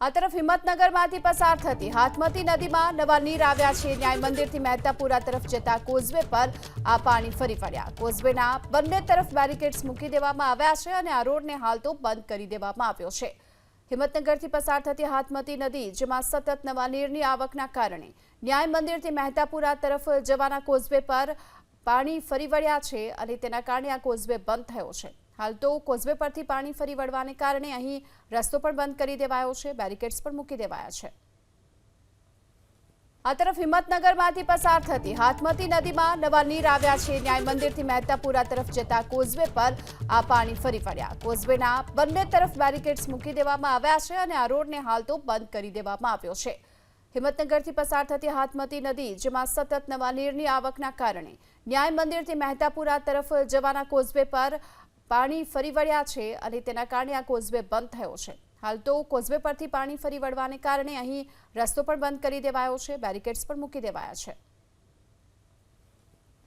આ તરફ હિંમતનગરમાંથી પસાર થતી હાથમતી નદીમાં નવા નીર આવ્યા છે. ન્યાય મંદિરથી મહેતાપુરા તરફ જતા કોઝવે પર આ પાણી ફરી વળ્યા. કોઝવેના બંને તરફ બેરિકેડ્સ મૂકી દેવામાં આવ્યા છે અને આ રોડને હાલ તો બંધ કરી દેવામાં આવ્યો છે. હિંમતનગરથી પસાર થતી હાથમતી નદી, જેમાં સતત નવા નીરની આવકના કારણે ન્યાય મંદિરથી મહેતાપુરા તરફ જવાના કોઝવે પર પાણી ફરી વળ્યા છે અને તેના કારણે આ કોઝવે બંધ થયો છે. હાલ તો કોઝવે પરથી પાણી ફરી વળવાને કારણે અહીં રસ્તો પણ બંધ કરી દેવાયો છે, બેરિકેડ્સ પણ મૂકી દેવાયા છે. આ તરફ હિંમતનગરમાંથી પસાર થતી હાથમતી નદીમાં નવા નીર આવ્યા છે. ન્યાય મંદિરથી મહેતાપુરા તરફ જતા કોઝવે પર આ પાણી ફરી વળ્યા. કોઝવેના બંને તરફ બેરિકેડ્સ મૂકી દેવામાં આવ્યા છે અને આ રોડને હાલ તો બંધ કરી દેવામાં આવ્યો છે. હિંમતનગરથી પસાર થતી હાથમતી નદી, જેમાં સતત નવા નીરની આવકના કારણે ન્યાય મંદિરથી મહેતાપુરા તરફ જવાના કોઝવે પર પાણી ફરી વળ્યા છે અને તેના કારણે આ કોઝવે બંધ થયો છે. હાલ તો કોઝવે પરથી પાણી ફરી વળવાને કારણે અહીં રસ્તો પણ બંધ કરી દેવાયો છે, બેરિકેડ્સ પણ મૂકી દેવાયા છે.